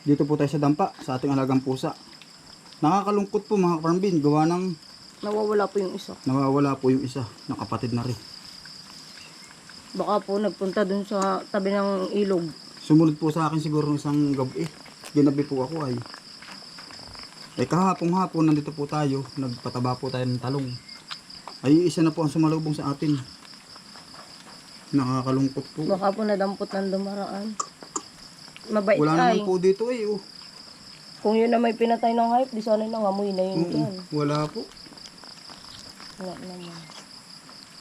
Dito po tayo sa dampa, sa ating alagang pusa. Nakakalungkot po mga kaparambin, gawa ng Nawawala po yung isa. nawawala po yung isa, na kapatid na rin. Baka po nagpunta dun sa tabi ng ilog. Sumunod po sa akin siguro ng isang gabi. Ginabi po ako ay. Ay kahapong hapon nandito po tayo, nagpataba po tayo ng talong. Ay isa na po ang sumalubong sa atin. Nakakalungkot po. Baka po nadampot ng dumaraan. Mabait Wala ay. naman po dito eh. Oh. Kung yun na may pinatay ng hype, di sana nangamoy na yun Oo, yan. wala po. Wala naman.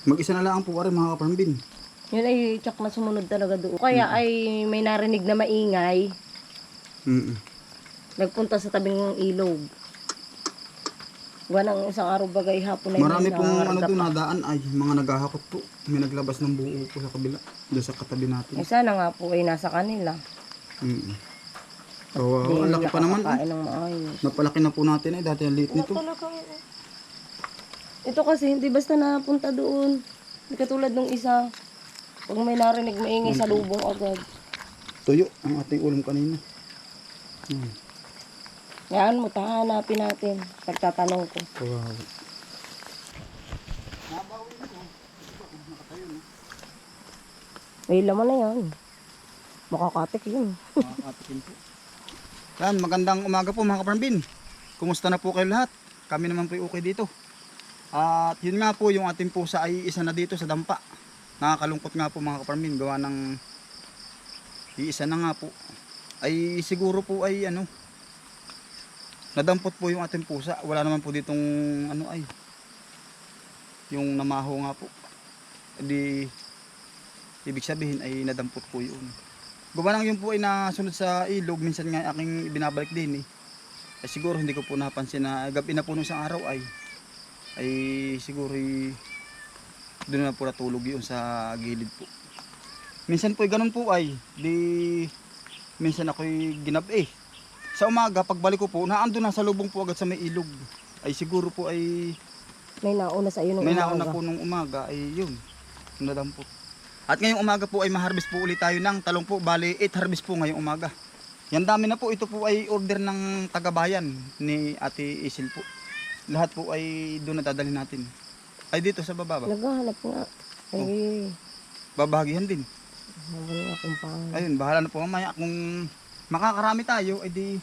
Mag-isa na lang po pare mga kaparambin. Yun ay tsak na sumunod talaga doon. Kaya ay may narinig na maingay, Mm nagpunta sa tabing ilog. Gawa ng isang araw bagay hapon na Marami pong ano doon nadaan ay mga naghahakot po. May naglabas ng buo po sa kabila. Doon sa katabi natin. Eh, sana nga po ay nasa kanila. Mm So, Di ang laki pa naman. eh. nakakakain ng maayos. Napalaki na po natin eh. Dati ang liit nito. Oo. Ito kasi hindi basta napunta doon. Hindi katulad nung isa. Pag may narinig maingay sa lubong agad. Tuyo ang ating ulam kanina. Hmm. Yan mo, tahanapin natin. Pagtatanong ko. Kawawa. May laman na yan. Makakatik yun. Makakatikin po. Yan, magandang umaga po mga kaparambin. Kumusta na po kayo lahat? Kami naman po ay okay dito. At yun nga po, yung ating pusa ay isa na dito sa dampa. Nakakalungkot nga po mga kaparambin. Gawa ng iisa na nga po. Ay siguro po ay ano, nadampot po yung ating pusa. Wala naman po ditong ano ay, yung namaho nga po. Di, ibig sabihin ay nadampot po yun. Gawa lang yun po ay nasunod sa ilog, minsan nga aking binabalik din eh. Ay siguro hindi ko po napansin na gabi na po nung isang araw ay ay siguro ay doon na po natulog yun sa gilid po. Minsan po ay ganun po ay di minsan ako'y ginabi Sa umaga pagbalik ko po naandun na sa lubong po agad sa may ilog. Ay siguro po ay May nauna sa iyo nung may umaga. nauna po nung umaga ay yun. Nadampot. At ngayong umaga po ay ma-harvest po ulit tayo ng talong po. Bali 8 harvest po ngayong umaga. Yan dami na po. Ito po ay order ng tagabayan ni Ate Isil po. Lahat po ay doon na dadalhin natin. Ay dito sa baba ba? Naghahanap nga. Ay, Babahagihan din. Ayun, bahala na po mamaya. Kung makakarami tayo, ay di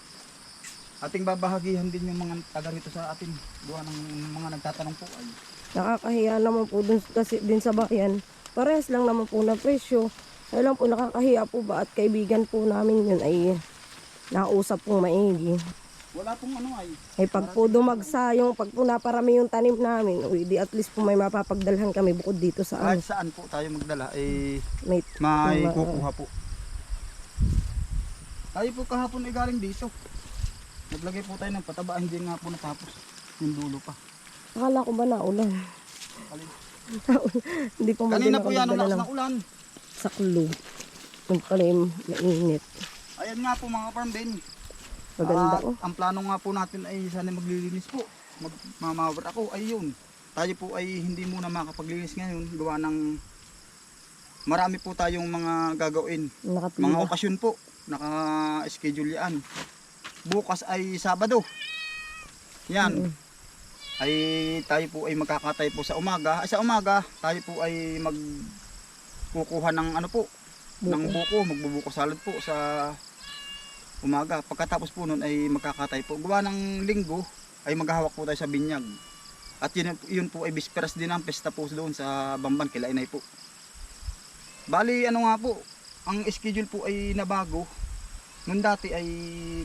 ating babahagihan din yung mga taga rito sa atin. Gawa ng mga nagtatanong po ay Nakakahiya naman po dun, kasi din sa bayan. Parehas lang naman po na presyo. Kaya lang po nakakahiya po ba at kaibigan po namin yun ay nausap pong maigi. wala pong ano ay. Ay pag po dumagsa yung pag po naparami yung tanim namin, uy, di at least po may mapapagdalhan kami bukod dito sa ano, Kahit saan po tayo magdala, ay may may Ma- kukuha po. Tayo po kahapon ay galing dito. Naglagay po tayo ng pataba, hindi nga po natapos. Yung dulo pa. akala ko ba naulan? Hindi po Kanina po yan, ang lakas ng ulan. saklo. Yung pala yung mainit. Ayan nga po mga farm bin. Maganda At oh. Ang plano nga po natin ay sana maglilinis po. Magmamawar ako, ay yun. Tayo po ay hindi muna makapaglinis ngayon. Gawa ng marami po tayong mga gagawin. Mga Nakapila. okasyon po. Naka-schedule yan. Bukas ay Sabado. Yan. Mm. Ay tayo po ay magkakatay po sa umaga. Ay sa umaga, tayo po ay mag kukuha ng ano po, ng buko, magbubuko salad po sa umaga. Pagkatapos po nun ay magkakatay po. Gawa ng linggo ay maghahawak po tayo sa binyag. At yun, yun po ay bisperas din ng pesta po doon sa Bamban, kila inay po. Bali, ano nga po, ang schedule po ay nabago. Noon dati ay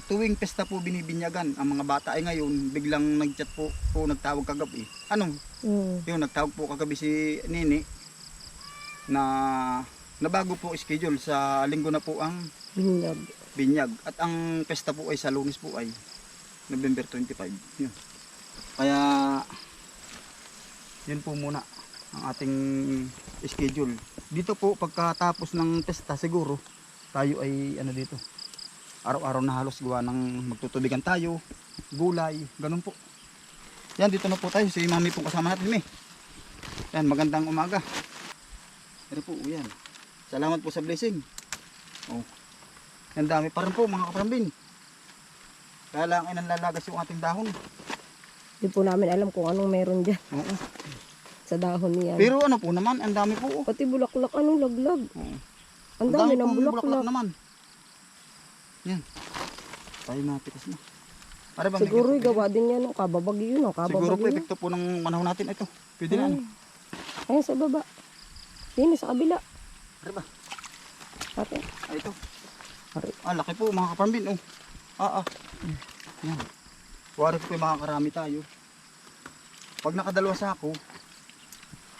tuwing pesta po binibinyagan ang mga bata ay ngayon biglang nagchat po po nagtawag kagabi. Ano? Mm. Yung nagtawag po kagabi si Nini na nabago po schedule sa linggo na po ang Binyag. binyag at ang pesta po ay sa lunes po ay November 25. Yun. Kaya yun po muna ang ating schedule. Dito po pagkatapos ng pesta siguro tayo ay ano dito. Araw-araw na halos gawa ng magtutubigan tayo, gulay, ganun po. Yan dito na po tayo si Mami po kasama natin eh. Yan magandang umaga. Pero po yan. Salamat po sa blessing. Oh. Ang dami pa rin po mga kaparambin. Kaya lang ay nanlalagas yung ating dahon. Hindi po namin alam kung anong meron dyan Oo. Sa dahon niyan. Pero ano po naman, ang dami po. Oh. Pati bulaklak, anong laglag. Oo. Ang dami ng pong bulaklak. naman. Yan. Tayo matikas na. Para ba, Siguro may- gawa din yan ng kababagyo no, Siguro po, epekto po ng manahon natin ito. Pwede na. Ayun sa baba. Dini sa kabila. Ano ba? Ate. Ah, ito. Ari. Ah, laki po mga kaparambin. Oh. Ah, ah. Yan. Wari po yung makakarami tayo. Pag nakadalawa sa ako,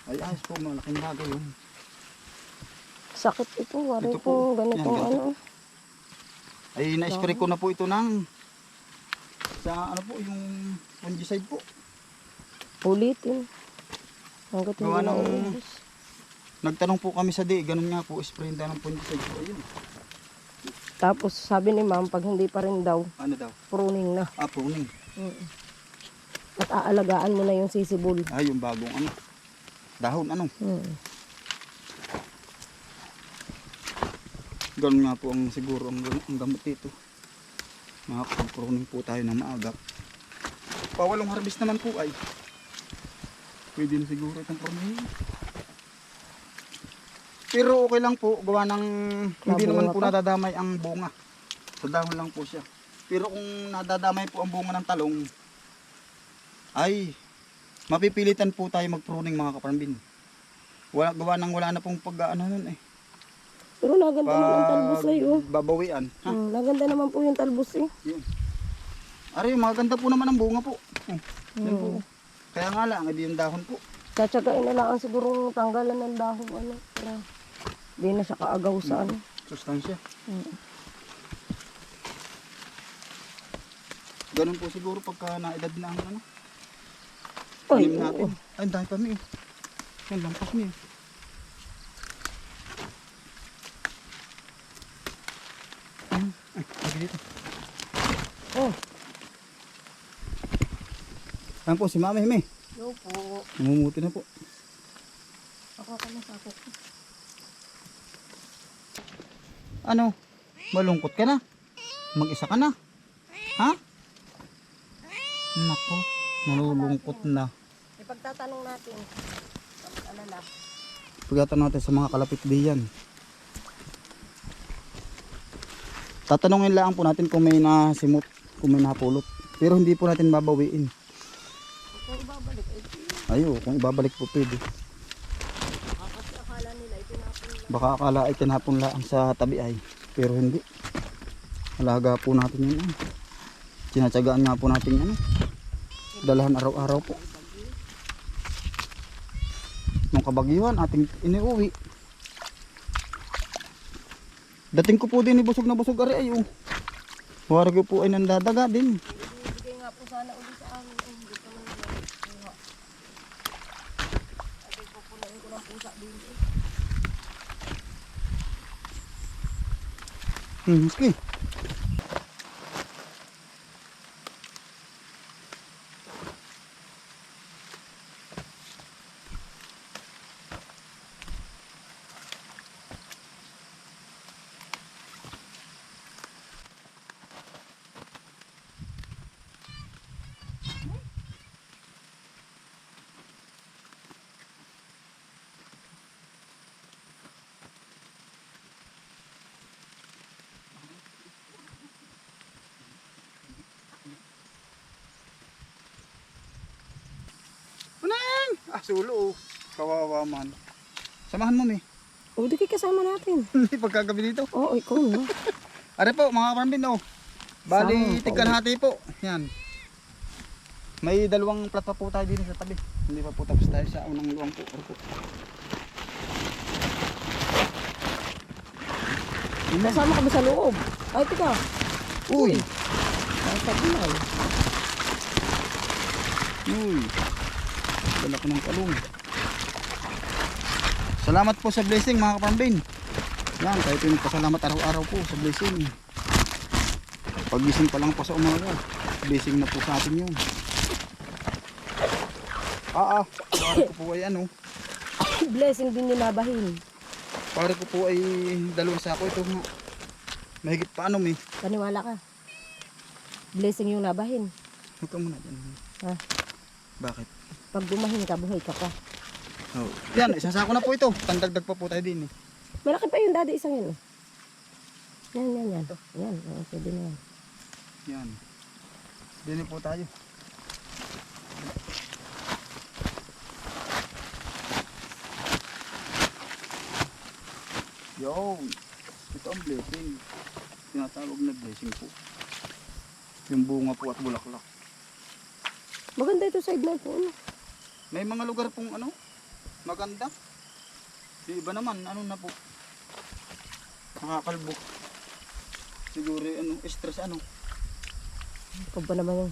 ay ayos po, malaking bagay yun. Sakit ito. Wari Ito po. po ganitong Yan, ganito ano. Ay, na-spray ko na po ito ng sa ano po, yung fungicide po. Ulitin. Hanggat hindi na ng-. Nagtanong po kami sa di, ganun nga po, spray daw ng fungicide po. Ayun. Tapos sabi ni ma'am, pag hindi pa rin daw, Ano daw? pruning na. Ah, pruning. At aalagaan mo na yung sisibol. Ah, yung bagong ano. Dahon, ano. Hmm. Ganun nga po ang siguro ang, ang gamot dito. Makakapag-pruning po tayo ng maaga. Pawalong harvest naman po ay. Pwede na siguro itong pruning. Pero okay lang po, gawa ng hindi naman po nadadamay ang bunga. Sa dahon lang po siya. Pero kung nadadamay po ang bunga ng talong, ay mapipilitan po tayo mag-pruning mga kaparambin. Wala, gawa ng wala na pong pag ano nun eh. Pero naganda naman ang talbos ay oh. babawian. Ha? Hmm, naganda naman po yung talbos eh. Yun. Aray, maganda po naman ang bunga po. Oh, yan po. Hmm. Kaya nga lang, hindi yung dahon po. Tsatsagain na lang ang siguro tanggalan ng dahon ano. Para di na siya kaagaw sa ano. Sustansya. Hmm. Ganun po siguro pagka naedad na ang ano. Ay, oo. natin. Ay, ang dami pa mi. Yan, lampas mi. Ay, lagi dito. Oh, Ayan po, si Mami Hime. yo po. Namumuti na po. Ako ka na sa ako. Ano? Malungkot ka na? Mag-isa ka na? Ha? Nako, nalulungkot na. Ipagtatanong natin. Alala? Pagkatan natin sa mga kalapit diyan. Tatanungin lang po natin kung may nasimot, kung may napulot. Pero hindi po natin babawiin. Kung ibabalik, ay Ayo, kung ibabalik po pwede. kasi akala nila lang. Baka akala ay tinapon lang sa tabi ay. Pero hindi. Alaga po natin yun. Ano. Tinatsagaan nga po natin ano. Dalahan araw-araw po. Nung kabagyuhan, ating iniuwi. Dating ko po din ni busog na busog ari ay oh. Wari ko po ay nandadaga din. Ibigay nga po sana uli sa amin. Ay, hindi pa man nila. Ate, pupunain ko ng pusa din. eh. Hmm, sige. Unang! Ah, sulo oh. Kawawa man. Samahan mo mi. O, di kayo kasama natin. Hindi pagkagabi dito. Oo, ikaw na. Are po, mga karambin oh. Bali, Sama, tigkalahati po. Yan. May dalawang plat pa po tayo din sa tabi. Hindi pa po tapos tayo sa unang luwang po. Are po. Kasama ka ba sa loob? Ay, tika. Uy! Ay, tabi Uy! Dala ko ng kalong. Salamat po sa blessing mga kaparambin. Yan, kahit yung pasalamat araw-araw po sa blessing. Pagising pa lang po sa umaga, blessing na po sa atin yun. Ah ah, pare ko po ay ano, Blessing din nilabahin. pare ko po ay dalawang sako ito nga. Mahigit pa ano, may. Paniwala ka. Blessing yung nabahin. Huwag ka muna dyan. Ha? Bakit? Pag bumahin ka, buhay ka pa. Oh. Yan, isang sako na po ito. Pandagdag pa po tayo din eh. Malaki pa yung dati isang yun. oh. Yan, yan, yan. Yan, oo, pwede na yan. Yan. Dini po tayo. Yo, ito ang blessing. Tinatawag na blessing po. Yung bunga po at bulaklak. Maganda ito side na ito. Ano? May mga lugar pong ano, maganda. Yung iba naman, ano na po. Nakakalbo. Siguro ano, stress ano. Ikaw ba naman yung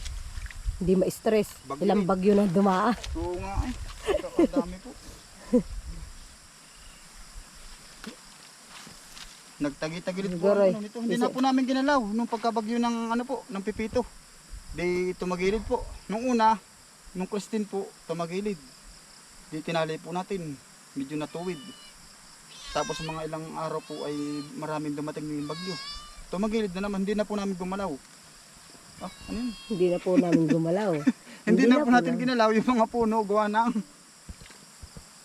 hindi ma-stress. Bagyo Ilang eh. bagyo na dumaa. Oo nga eh. Kakadami po. Nagtagi-tagilid po eh. ano nito. Hindi Kasi- na po namin ginalaw nung pagkabagyo ng ano po, ng pipito. Di tumagilid po. Nung una, nung Christine po, tumagilid. Di tinali po natin. Medyo natuwid. Tapos mga ilang araw po ay maraming dumating ng bagyo. Tumagilid na naman, hindi na po namin gumalaw. Ah, ano yun? Hindi na po namin gumalaw. Hindi, na, po natin na. ginalaw yung mga puno, gawa ng...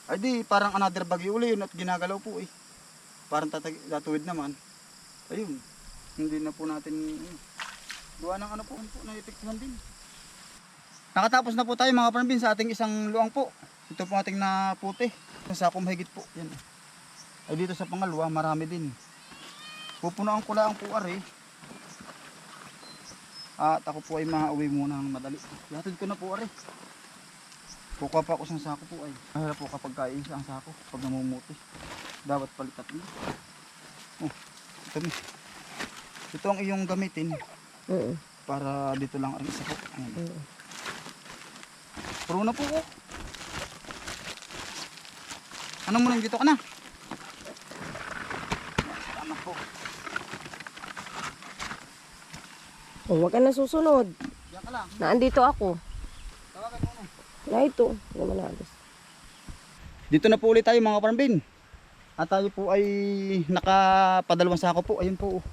Ay di, parang another bagyo uli yun at ginagalaw po eh. Parang tatag tatuwid naman. Ayun, hindi na po natin... ano, Gawa ng ano po, ano po, naipiktuhan din. Nakatapos na po tayo mga panbin sa ating isang luang po. Ito po ating na puti. Sa sakong mahigit po. Yan. Ay dito sa pangalawa, marami din. Pupunoan ko lang po ari. At ako po ay makauwi muna ng madali. Hatid ko na po ari. Kukuha pa ako sa sako po ay. Mahirap po kapag kain siya ang sako. Pag namumuti. Dapat palitat mo. Oh, ito, ito ang iyong gamitin Oo. para dito lang ang isa po. Ayan. Oo. Puro na po oh. Ano mo nang dito ka na? Salamat po. Oh, huwag ka na susunod. Diyan ka lang. Naandito ako. Tawagan mo na. Na ito. Hindi naman alas. Dito na po ulit tayo mga parambin. At tayo po ay nakapadalawang sako po. Ayun po.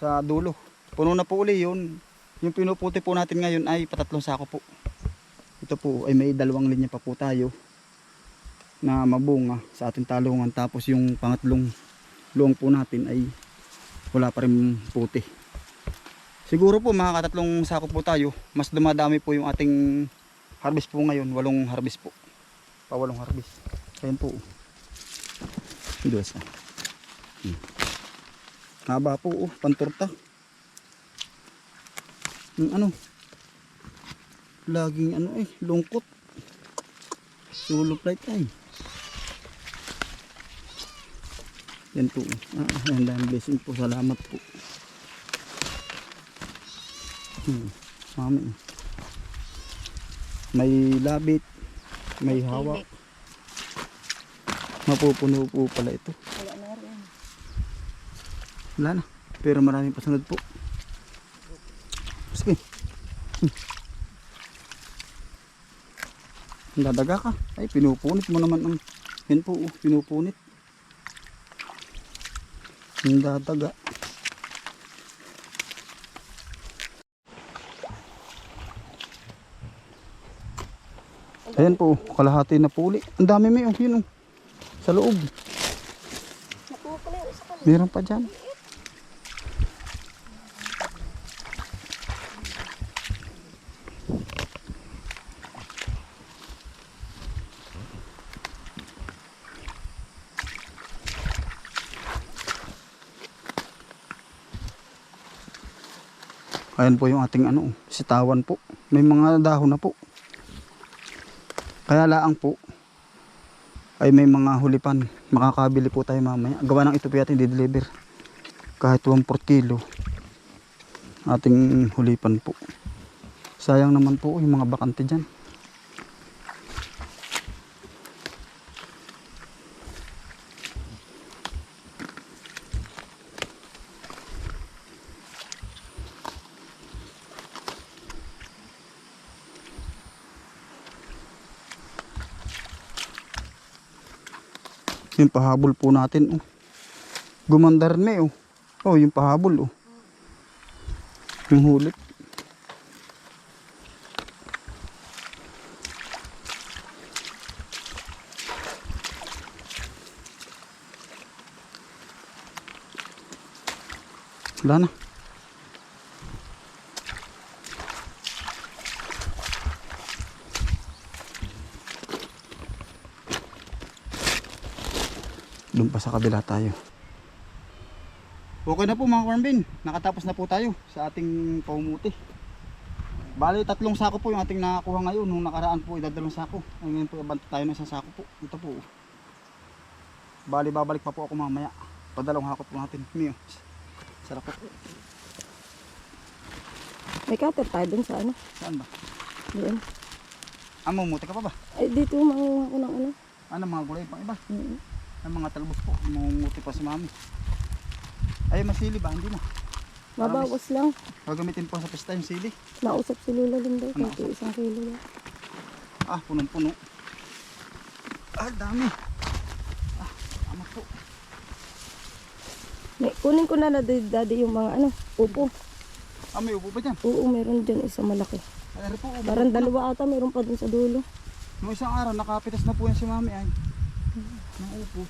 Sa dulo. Puno na po uli yun. Yung pinuputi po natin ngayon ay patatlong sako po. Ito po ay may dalawang linya pa po tayo na mabunga sa ating talungan. Tapos yung pangatlong luong po natin ay wala pa rin puti. Siguro po mga katatlong sako po tayo. Mas dumadami po yung ating harvest po ngayon. Walong harvest po pawalong harvest. Ayan po. Dos. ah. Hmm. Haba po, oh, panturta. Yung ano, laging ano eh, lungkot. Sulo plate ay. Yan po. Ah, yan dahil blessing po. Salamat po. Hmm. Mami. May labit. May hawak. Mapupuno po pala ito. Wala na rin. Wala na. Pero maraming pasunod po. Dadaga ka. Ay, pinupunit mo naman ang... Yan po, oh, pinupunit. Ang dadaga. Ayan po, oh, kalahati na puli. Ang dami may, oh, yun oh. Sa loob. Meron pa dyan. Ayan po yung ating ano, sitawan po. May mga dahon na po. Kaya laang po, ay may mga hulipan. Makakabili po tayo mamaya. Gawa ng ito po yatin di-deliver. Kahit 1 per kilo. Ating hulipan po. Sayang naman po yung mga bakante dyan. Yung pahabol po natin. Oh. Gumanda rin may oh. Oh, yung pahabol oh. Yung hulit. Wala na. Pa sa kabila tayo. Okay na po mga Cornbin. Nakatapos na po tayo sa ating paumuti. Bali, tatlong sako po yung ating nakakuha ngayon. Nung nakaraan po, idadalong sako. Ay, Ngayon po, ibanta tayo ng isang sako po. Ito po. Bali, babalik pa po ako mamaya. Padalawang hakot po natin. Mio. Sarap po. May cutter tayo dun sa ano. Saan ba? Doon. Ah, mumuti ka pa ba? Ay, dito manguha ko ng ano. Ano, mga gulay pang iba? Mm. Ang mga talbos po. Mumuti pa si mami. Ay, masili ba? Hindi na. Mabawas lang. Gagamitin po sa pesta yung sili. Nausap si Lula din daw. Ano? Kahit isang kilo lang. Ah, punong-puno. Ah, dami. Ah, tama po. May, kunin ko na na daddy, yung mga ano. Upo. Ah, may upo ba dyan? Oo, meron dyan isa malaki. Ay, po. Parang dalawa ata, meron pa dun sa dulo. Nung isang araw, nakapitas na po yan si mami ay. Nang upo.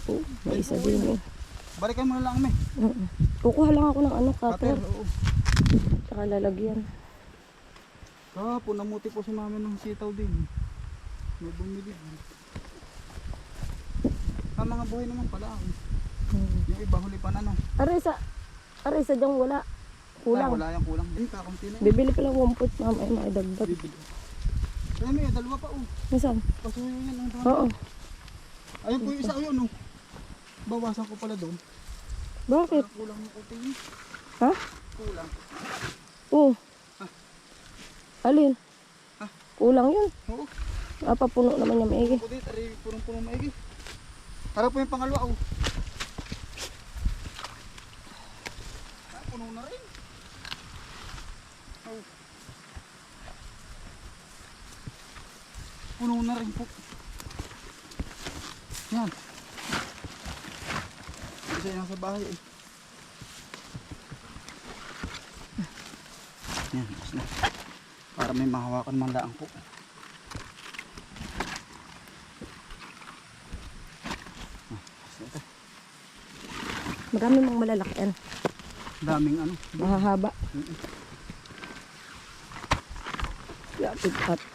Po, may isa din eh. Balikan mo na lang, me. Oo. Kukuha lang ako ng ano, Cutter, cutter. oo. Tsaka lalagyan. Kahapon, namuti po si mami ng sitaw din. May bumili. Ah, mga buhay naman pala. ah. Hmm. Yung iba, huli pa na, no? Aray sa, aray sa dyan wala. Ah, Kulang. wala yung kulang. Hindi, kakunti na yun. Bibili pala 1 foot mama ay makidagdag. Bibili. Kaya may dalawa pa, oh. Minsan? Pasuyo yan, ang dami. Oo. Ayun po yung isa yun, oh. Bawasan ko pala doon. Bakit? Parang kulang yung kuting. Ha? Kulang. Oo. Alin? Ha? Kulang yun. Oo. Napapuno naman yung maigi. Ako din, tari, punong-punong maigi. Harap po yung pangalawa, oh. Ah, puno na rin. Oh. Puno na rin po. Yan. Isa yan sa bahay, eh. Yan, mas na. Para may mahawakan man lang po. Marami mang malalaki yan. Daming ano. Mahahaba. Mm-mm. Lapit at